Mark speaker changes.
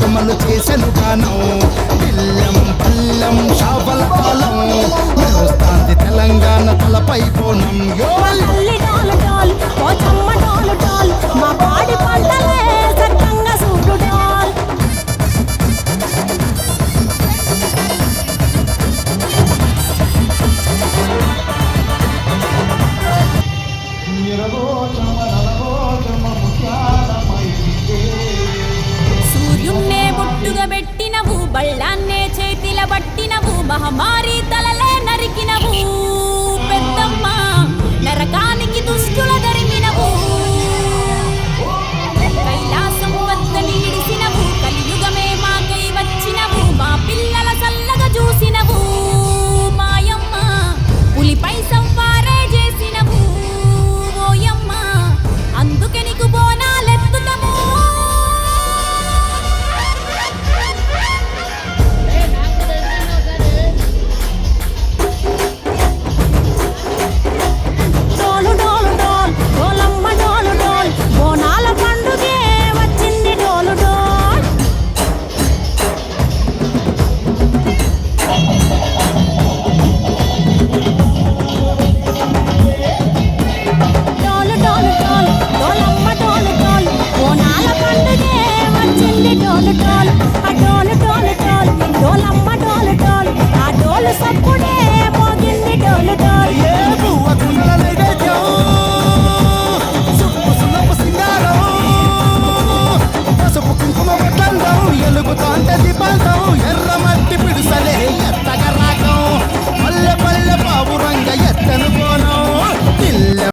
Speaker 1: కమలు చేసను గానం. Подходит.